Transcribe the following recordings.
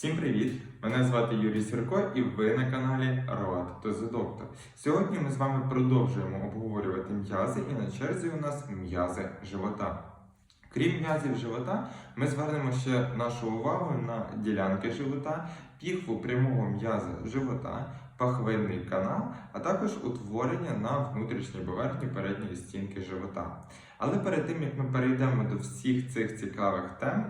Всім привіт! Мене звати Юрій Сірко і ви на каналі the Doctor. Сьогодні ми з вами продовжуємо обговорювати м'язи і на черзі у нас м'язи живота. Крім м'язів живота, ми звернемо ще нашу увагу на ділянки живота, піхву прямого м'яза живота, пахвинний канал, а також утворення на внутрішній поверхні передньої стінки живота. Але перед тим як ми перейдемо до всіх цих цікавих тем,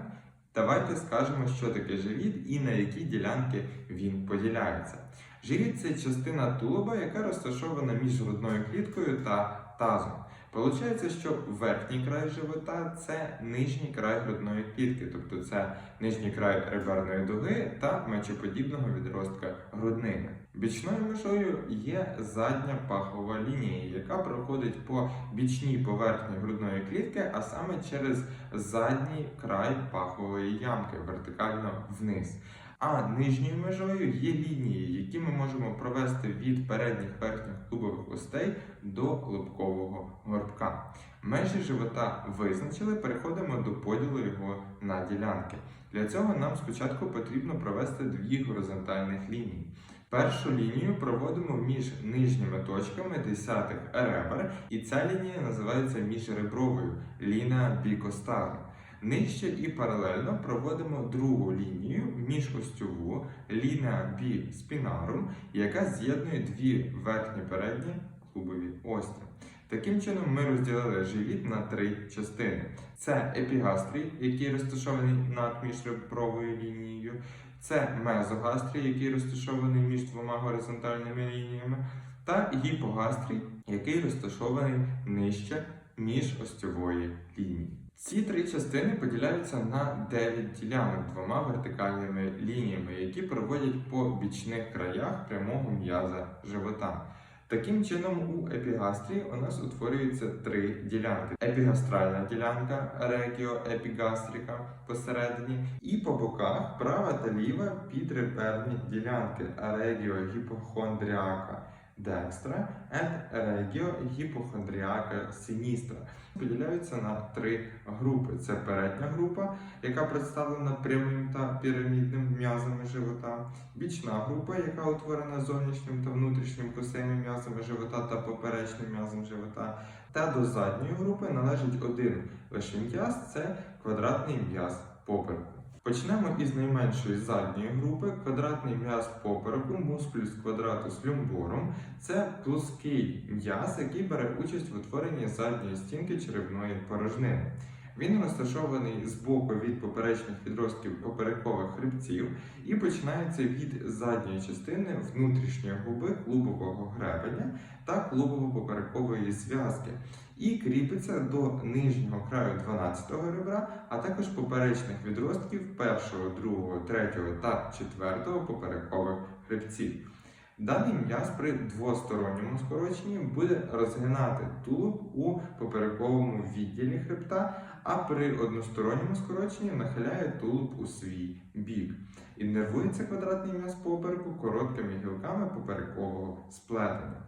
давайте скажемо, що таке живіт і на які ділянки він поділяється. Живіт це частина тулуба, яка розташована між грудною кліткою та тазом. Получається, що верхній край живота це нижній край грудної клітки, тобто це нижній край реберної дуги та мечоподібного відростка груднини. Бічною межою є задня пахова лінія, яка проходить по бічній поверхні грудної клітки, а саме через задній край пахової ямки вертикально вниз. А нижньою межою є лінії, які ми можемо провести від передніх верхніх клубових костей до лобкового горбка. Межі живота визначили, переходимо до поділу його на ділянки. Для цього нам спочатку потрібно провести дві горизонтальних лінії. Першу лінію проводимо між нижніми точками десятих ребер, і ця лінія називається міжребровою лінія бікостарна. Нижче і паралельно проводимо другу лінію міжостьову лінія бі спінарум, яка з'єднує дві верхні передні клубові ості. Таким чином, ми розділили живіт на три частини: це епігастрій, який розташований над міжребровою лінією, це мезогастрій, який розташований між двома горизонтальними лініями, та гіпогастрій, який розташований нижче міжостьової лінії. Ці три частини поділяються на 9 ділянок двома вертикальними лініями, які проводять по бічних краях прямого м'яза живота. Таким чином, у епігастрії у нас утворюються три ділянки: епігастральна ділянка регіоепігастрика посередині, і по боках права та ліва підреперні ділянки регіогіпохондріака декстра et regio hypochondriaca sinistra. Поділяються на три групи: це передня група, яка представлена прямим та пірамідним м'язами живота, бічна група, яка утворена зовнішнім та внутрішнім косими м'язами живота та поперечним м'язом живота. Та до задньої групи належить один лише м'яз це квадратний м'яз попереку. Почнемо із найменшої задньої групи. Квадратний м'яз попереку, мускулюс квадратус люмборум. Це плоский м'яз, який бере участь в утворенні задньої стінки черевної порожнини. Він розташований збоку від поперечних відростків поперекових хребців і починається від задньої частини внутрішньої губи клубового гребеня та клубово-поперекової зв'язки і кріпиться до нижнього краю 12-го ребра, а також поперечних відростків 1, 2, 3 та 4 поперекових хребців. Даний м'яз при двосторонньому скороченні буде розгинати тулуб у поперековому відділі хребта, а при односторонньому скороченні нахиляє тулуб у свій бік. Іннервується квадратний м'яз попереку короткими гілками поперекового сплетення.